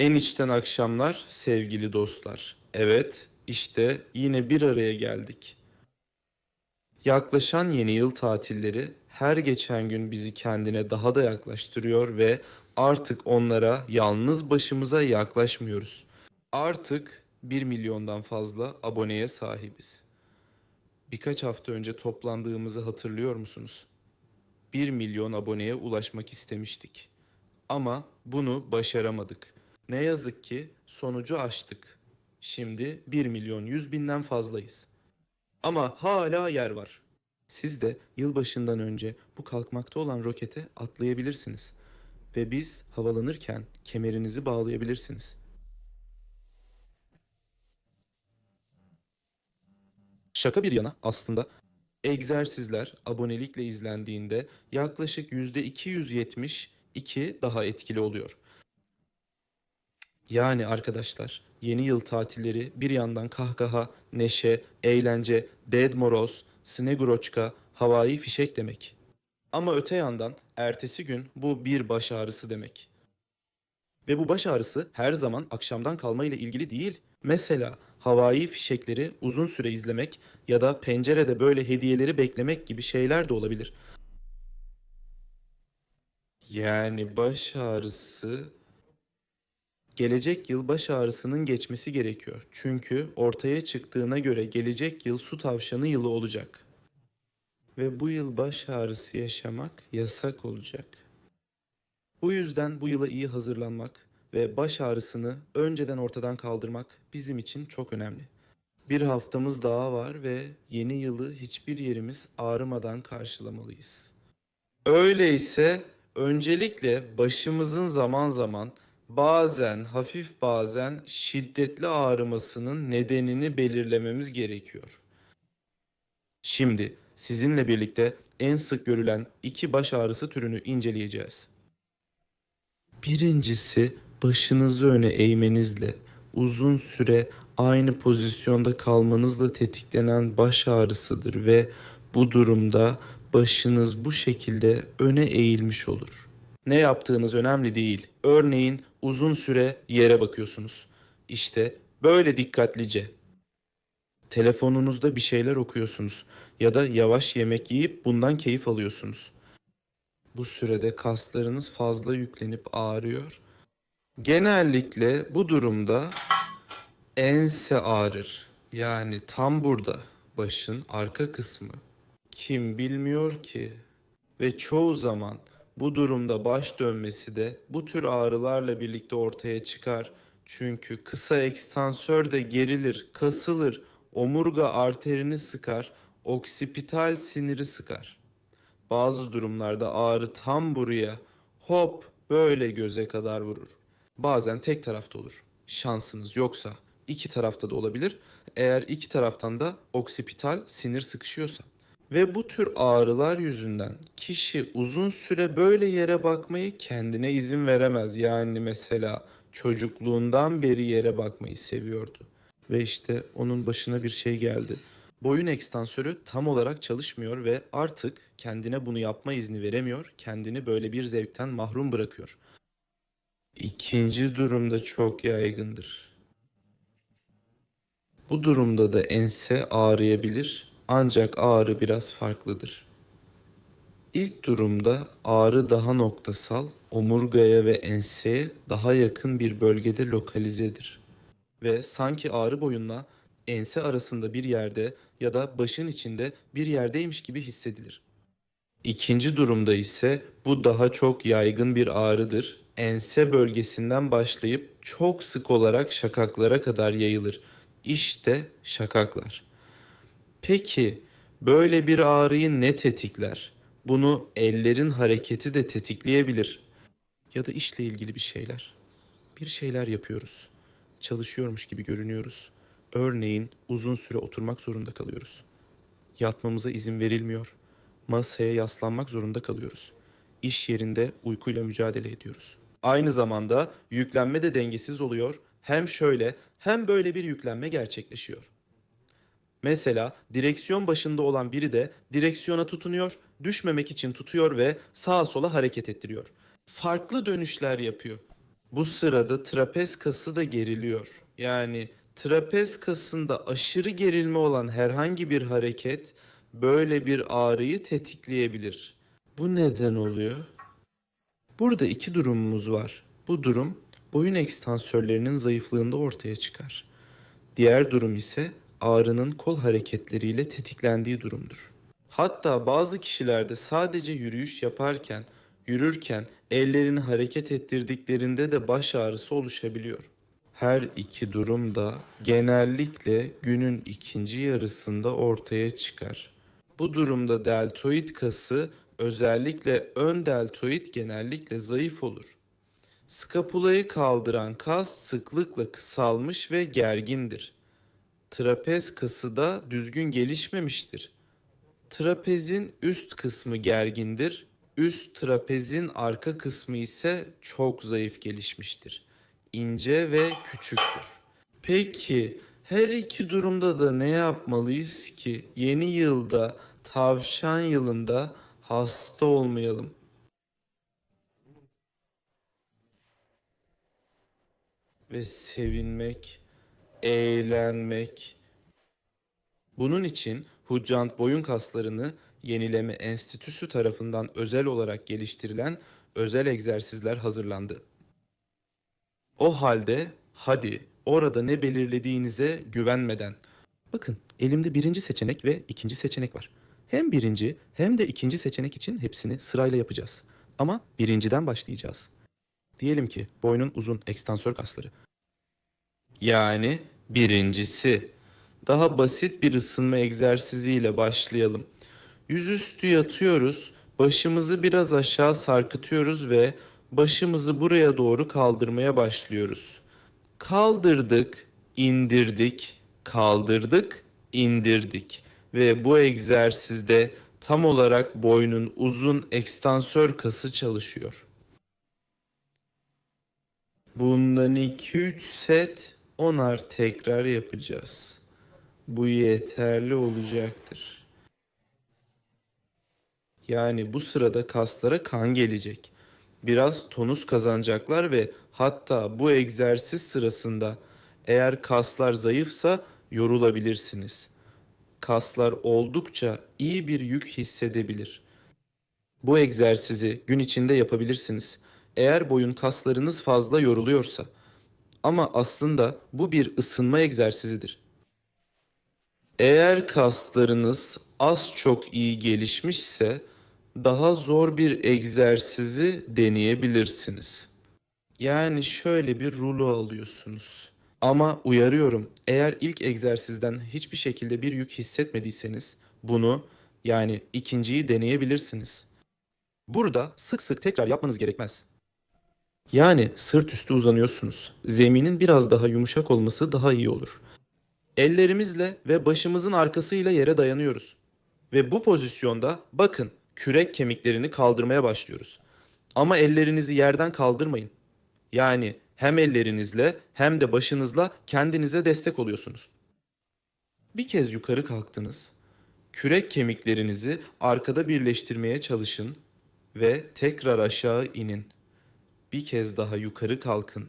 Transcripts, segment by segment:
En içten akşamlar sevgili dostlar. Evet, işte yine bir araya geldik. Yaklaşan yeni yıl tatilleri her geçen gün bizi kendine daha da yaklaştırıyor ve artık onlara yalnız başımıza yaklaşmıyoruz. Artık 1 milyondan fazla aboneye sahibiz. Birkaç hafta önce toplandığımızı hatırlıyor musunuz? 1 milyon aboneye ulaşmak istemiştik. Ama bunu başaramadık. Ne yazık ki sonucu aştık. Şimdi 1 milyon 100 binden fazlayız. Ama hala yer var. Siz de yılbaşından önce bu kalkmakta olan rokete atlayabilirsiniz. Ve biz havalanırken kemerinizi bağlayabilirsiniz. Şaka bir yana aslında egzersizler abonelikle izlendiğinde yaklaşık %272 daha etkili oluyor. Yani arkadaşlar yeni yıl tatilleri bir yandan kahkaha, neşe, eğlence, Dead Moroz, Sneguroçka, havai fişek demek. Ama öte yandan ertesi gün bu bir baş ağrısı demek. Ve bu baş ağrısı her zaman akşamdan kalma ile ilgili değil. Mesela havai fişekleri uzun süre izlemek ya da pencerede böyle hediyeleri beklemek gibi şeyler de olabilir. Yani baş ağrısı gelecek yıl baş ağrısının geçmesi gerekiyor. Çünkü ortaya çıktığına göre gelecek yıl su tavşanı yılı olacak. Ve bu yıl baş ağrısı yaşamak yasak olacak. Bu yüzden bu yıla iyi hazırlanmak ve baş ağrısını önceden ortadan kaldırmak bizim için çok önemli. Bir haftamız daha var ve yeni yılı hiçbir yerimiz ağrımadan karşılamalıyız. Öyleyse öncelikle başımızın zaman zaman bazen hafif bazen şiddetli ağrımasının nedenini belirlememiz gerekiyor. Şimdi sizinle birlikte en sık görülen iki baş ağrısı türünü inceleyeceğiz. Birincisi başınızı öne eğmenizle uzun süre aynı pozisyonda kalmanızla tetiklenen baş ağrısıdır ve bu durumda başınız bu şekilde öne eğilmiş olur. Ne yaptığınız önemli değil. Örneğin uzun süre yere bakıyorsunuz. İşte böyle dikkatlice telefonunuzda bir şeyler okuyorsunuz ya da yavaş yemek yiyip bundan keyif alıyorsunuz. Bu sürede kaslarınız fazla yüklenip ağrıyor. Genellikle bu durumda ense ağrır. Yani tam burada başın arka kısmı. Kim bilmiyor ki? Ve çoğu zaman bu durumda baş dönmesi de bu tür ağrılarla birlikte ortaya çıkar. Çünkü kısa ekstansör de gerilir, kasılır, omurga arterini sıkar, oksipital siniri sıkar. Bazı durumlarda ağrı tam buraya hop böyle göze kadar vurur. Bazen tek tarafta olur. Şansınız yoksa iki tarafta da olabilir. Eğer iki taraftan da oksipital sinir sıkışıyorsa. Ve bu tür ağrılar yüzünden kişi uzun süre böyle yere bakmayı kendine izin veremez. Yani mesela çocukluğundan beri yere bakmayı seviyordu. Ve işte onun başına bir şey geldi. Boyun ekstansörü tam olarak çalışmıyor ve artık kendine bunu yapma izni veremiyor. Kendini böyle bir zevkten mahrum bırakıyor. İkinci durumda çok yaygındır. Bu durumda da ense ağrıyabilir ancak ağrı biraz farklıdır. İlk durumda ağrı daha noktasal, omurgaya ve enseye daha yakın bir bölgede lokalizedir. Ve sanki ağrı boyunla ense arasında bir yerde ya da başın içinde bir yerdeymiş gibi hissedilir. İkinci durumda ise bu daha çok yaygın bir ağrıdır. Ense bölgesinden başlayıp çok sık olarak şakaklara kadar yayılır. İşte şakaklar. Peki böyle bir ağrıyı ne tetikler? Bunu ellerin hareketi de tetikleyebilir. Ya da işle ilgili bir şeyler. Bir şeyler yapıyoruz. Çalışıyormuş gibi görünüyoruz. Örneğin uzun süre oturmak zorunda kalıyoruz. Yatmamıza izin verilmiyor. Masaya yaslanmak zorunda kalıyoruz. İş yerinde uykuyla mücadele ediyoruz. Aynı zamanda yüklenme de dengesiz oluyor. Hem şöyle hem böyle bir yüklenme gerçekleşiyor. Mesela direksiyon başında olan biri de direksiyona tutunuyor, düşmemek için tutuyor ve sağa sola hareket ettiriyor. Farklı dönüşler yapıyor. Bu sırada trapez kası da geriliyor. Yani trapez kasında aşırı gerilme olan herhangi bir hareket böyle bir ağrıyı tetikleyebilir. Bu neden oluyor? Burada iki durumumuz var. Bu durum boyun ekstansörlerinin zayıflığında ortaya çıkar. Diğer durum ise ağrının kol hareketleriyle tetiklendiği durumdur. Hatta bazı kişilerde sadece yürüyüş yaparken, yürürken ellerini hareket ettirdiklerinde de baş ağrısı oluşabiliyor. Her iki durum da genellikle günün ikinci yarısında ortaya çıkar. Bu durumda deltoid kası özellikle ön deltoid genellikle zayıf olur. Skapulayı kaldıran kas sıklıkla kısalmış ve gergindir. Trapez kası da düzgün gelişmemiştir. Trapezin üst kısmı gergindir. Üst trapezin arka kısmı ise çok zayıf gelişmiştir. İnce ve küçüktür. Peki her iki durumda da ne yapmalıyız ki yeni yılda tavşan yılında hasta olmayalım? Ve sevinmek, eğlenmek, bunun için Huccant Boyun Kaslarını Yenileme Enstitüsü tarafından özel olarak geliştirilen özel egzersizler hazırlandı. O halde hadi orada ne belirlediğinize güvenmeden. Bakın elimde birinci seçenek ve ikinci seçenek var. Hem birinci hem de ikinci seçenek için hepsini sırayla yapacağız. Ama birinciden başlayacağız. Diyelim ki boynun uzun ekstansör kasları. Yani birincisi daha basit bir ısınma egzersiziyle başlayalım. Yüzüstü yatıyoruz, başımızı biraz aşağı sarkıtıyoruz ve başımızı buraya doğru kaldırmaya başlıyoruz. Kaldırdık, indirdik, kaldırdık, indirdik ve bu egzersizde tam olarak boynun uzun ekstansör kası çalışıyor. Bundan 2-3 set 10'ar tekrar yapacağız. Bu yeterli olacaktır. Yani bu sırada kaslara kan gelecek. Biraz tonus kazanacaklar ve hatta bu egzersiz sırasında eğer kaslar zayıfsa yorulabilirsiniz. Kaslar oldukça iyi bir yük hissedebilir. Bu egzersizi gün içinde yapabilirsiniz. Eğer boyun kaslarınız fazla yoruluyorsa. Ama aslında bu bir ısınma egzersizidir. Eğer kaslarınız az çok iyi gelişmişse daha zor bir egzersizi deneyebilirsiniz. Yani şöyle bir rulo alıyorsunuz. Ama uyarıyorum eğer ilk egzersizden hiçbir şekilde bir yük hissetmediyseniz bunu yani ikinciyi deneyebilirsiniz. Burada sık sık tekrar yapmanız gerekmez. Yani sırt üstü uzanıyorsunuz. Zeminin biraz daha yumuşak olması daha iyi olur. Ellerimizle ve başımızın arkasıyla yere dayanıyoruz. Ve bu pozisyonda bakın kürek kemiklerini kaldırmaya başlıyoruz. Ama ellerinizi yerden kaldırmayın. Yani hem ellerinizle hem de başınızla kendinize destek oluyorsunuz. Bir kez yukarı kalktınız. Kürek kemiklerinizi arkada birleştirmeye çalışın ve tekrar aşağı inin. Bir kez daha yukarı kalkın.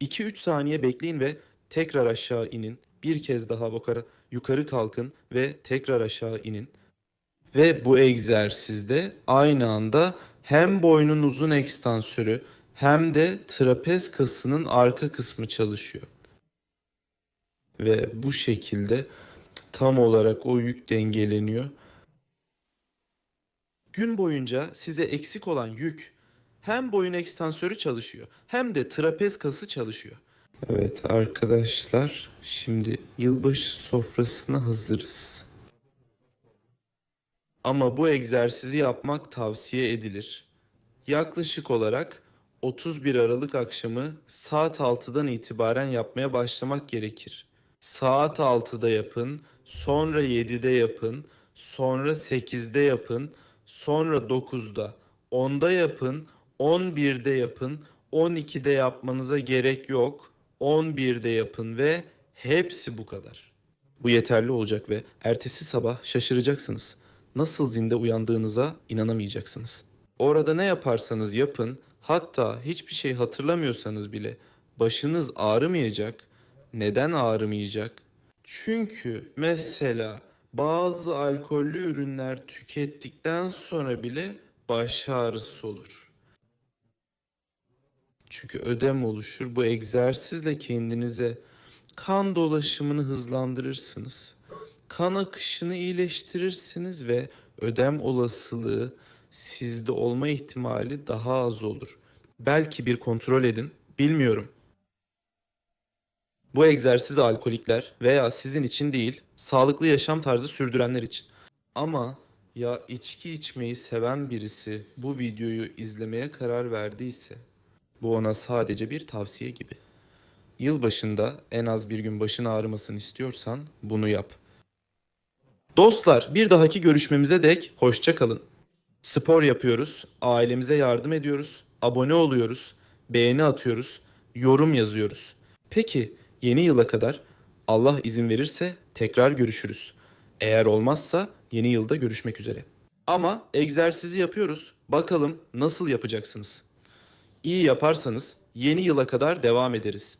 2-3 saniye bekleyin ve tekrar aşağı inin. Bir kez daha yukarı, yukarı kalkın ve tekrar aşağı inin. Ve bu egzersizde aynı anda hem boynun uzun ekstansörü hem de trapez kasının arka kısmı çalışıyor. Ve bu şekilde tam olarak o yük dengeleniyor. Gün boyunca size eksik olan yük hem boyun ekstansörü çalışıyor hem de trapez kası çalışıyor. Evet arkadaşlar şimdi yılbaşı sofrasına hazırız. Ama bu egzersizi yapmak tavsiye edilir. Yaklaşık olarak 31 Aralık akşamı saat 6'dan itibaren yapmaya başlamak gerekir. Saat 6'da yapın, sonra 7'de yapın, sonra 8'de yapın, sonra 9'da, 10'da yapın, 11'de yapın, 12'de yapmanıza gerek yok, 11'de yapın ve hepsi bu kadar. Bu yeterli olacak ve ertesi sabah şaşıracaksınız. Nasıl zinde uyandığınıza inanamayacaksınız. Orada ne yaparsanız yapın, Hatta hiçbir şey hatırlamıyorsanız bile başınız ağrımayacak. Neden ağrımayacak? Çünkü mesela bazı alkollü ürünler tükettikten sonra bile baş ağrısı olur. Çünkü ödem oluşur. Bu egzersizle kendinize kan dolaşımını hızlandırırsınız. Kan akışını iyileştirirsiniz ve ödem olasılığı sizde olma ihtimali daha az olur. Belki bir kontrol edin, bilmiyorum. Bu egzersiz alkolikler veya sizin için değil, sağlıklı yaşam tarzı sürdürenler için. Ama ya içki içmeyi seven birisi bu videoyu izlemeye karar verdiyse, bu ona sadece bir tavsiye gibi. Yılbaşında en az bir gün başın ağrımasını istiyorsan bunu yap. Dostlar, bir dahaki görüşmemize dek hoşça kalın. Spor yapıyoruz, ailemize yardım ediyoruz, abone oluyoruz, beğeni atıyoruz, yorum yazıyoruz. Peki yeni yıla kadar Allah izin verirse tekrar görüşürüz. Eğer olmazsa yeni yılda görüşmek üzere. Ama egzersizi yapıyoruz. Bakalım nasıl yapacaksınız? İyi yaparsanız yeni yıla kadar devam ederiz.